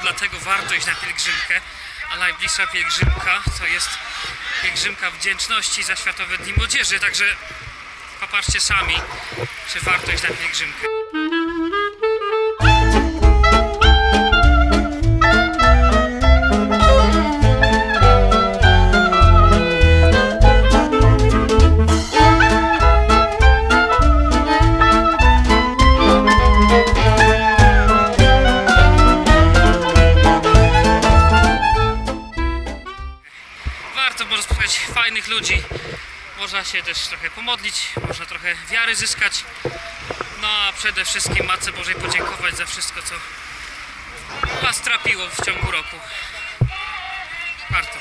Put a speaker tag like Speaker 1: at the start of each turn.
Speaker 1: dlatego warto iść na pielgrzymkę. A najbliższa pielgrzymka to jest pielgrzymka wdzięczności za Światowe Dni Młodzieży, także popatrzcie sami, czy warto iść na pielgrzymkę. Warto można spotkać fajnych ludzi. Można się też trochę pomodlić, można trochę wiary zyskać. No a przede wszystkim Matce Bożej podziękować za wszystko, co Was trapiło w ciągu roku. Warto.